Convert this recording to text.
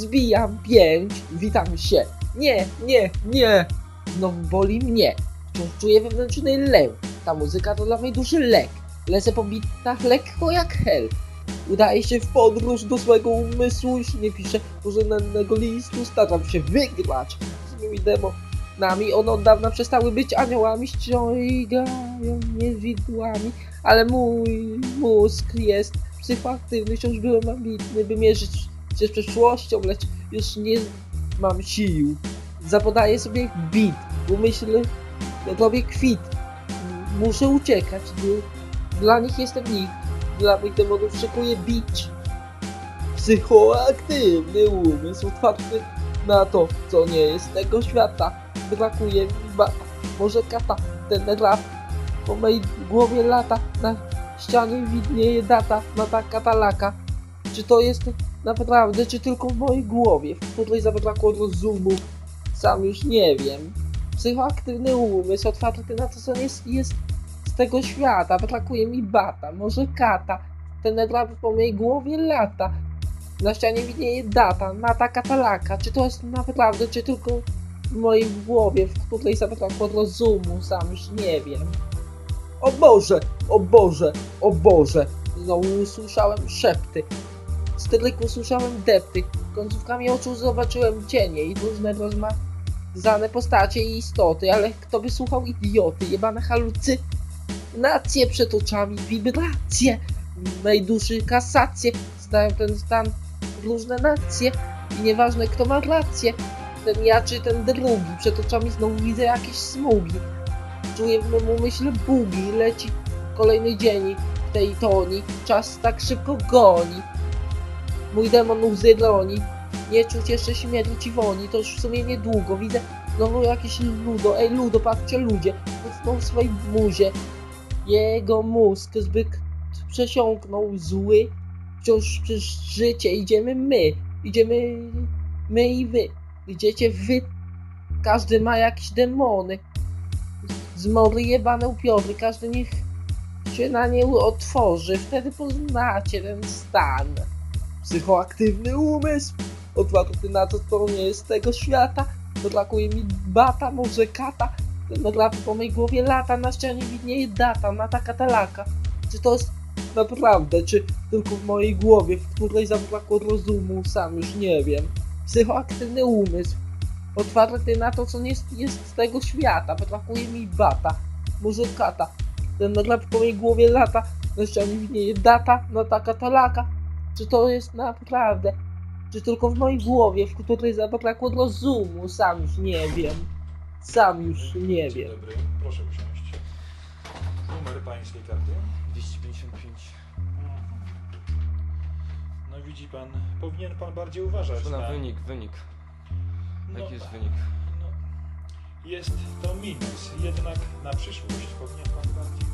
Zbijam pięć, witam się. Nie, nie, nie. Znowu boli mnie. Wciąż czuję wewnętrzny lęk. Ta muzyka to dla mojej duszy lek. Lecę po bitach lekko jak hel. Udaję się w podróż do swojego umysłu, nie piszę urzędnego listu, staram się wygrać z moimi demonami. One od dawna przestały być aniołami, ściągają mnie widłami, ale mój mózg jest psychoaktywny, wciąż byłem ambitny, by mierzyć się z przeszłością, lecz już nie mam sił. Zapodaję sobie bit, w umyśle robię kwit. Muszę uciekać, dla nich jestem nikt, dla moich demonów szykuję bicz. Psychoaktywny umysł otwarty na to, co nie jest tego świata. Brakuje mi bata, może kata, ten rap po mojej głowie lata, na ścianie widnieje data, na ta katalaka. Czy to jest naprawdę, czy tylko w mojej głowie, w której zabrakło rozumu? Sam już nie wiem. Psychoaktywny umysł otwarty na to, co jest, jest z tego świata. Brakuje mi bata, może kata. Ten rap po mojej głowie lata. Na ścianie widnieje data, nata katalaka. Czy to jest naprawdę, czy tylko w mojej głowie, w której zabrakło rozumu? Sam już nie wiem. O Boże, o Boże, o Boże. Znowu usłyszałem szepty. Z tyłu usłyszałem depty. Końcówkami oczu zobaczyłem cienie i różne rozmazane postacie i istoty, ale kto by słuchał idioty, jebane halucynacje przed oczami, wibracje w mej duszy, kasacje, znają ten stan różne nacje i nieważne kto ma rację, ten ja czy ten drugi, przed oczami znowu widzę jakieś smugi. Czuję w mym umyśle bugi, leci kolejny dzień w tej toni, czas tak szybko goni. Mój demon łzy roni, nie czuć jeszcze śmierci woni, to już w sumie niedługo, widzę znowu jakieś ludo, ej ludo, patrzcie ludzie, utknął w swojej muzie. Jego mózg zbyt przesiąknął. Zły, wciąż przez życie idziemy my, idziemy my i wy, idziecie wy, każdy ma jakieś demony, zmory jebane upiory, każdy niech się na nie otworzy, wtedy poznacie ten stan. Psychoaktywny umysł, otwarty na to, co nie jest z tego świata, brakuje mi bata, może kata, rap po mojej głowie lata, na ścianie widnieje data, na taka talaka. Czy to jest naprawdę, czy tylko w mojej głowie, w której zabrakło rozumu, sam już nie wiem. Psychoaktywny umysł, otwarty na to, co nie jest, jest z tego świata, brakuje mi bata, może kata. Ten rap po mojej głowie lata, na ścianie widnieje data, no taka talaka. Czy to jest naprawdę, czy tylko w mojej głowie, w której zabrakło rozumu, sam już nie wiem. Sam już nie Dzień wiem. dobry, proszę usiąść. Numer pańskiej karty? 255. No widzi pan, powinien pan bardziej uważać To na na... wynik, wynik. No, Jaki jest wynik? no, jest to minus, jednak na przyszłość powinien pan bardziej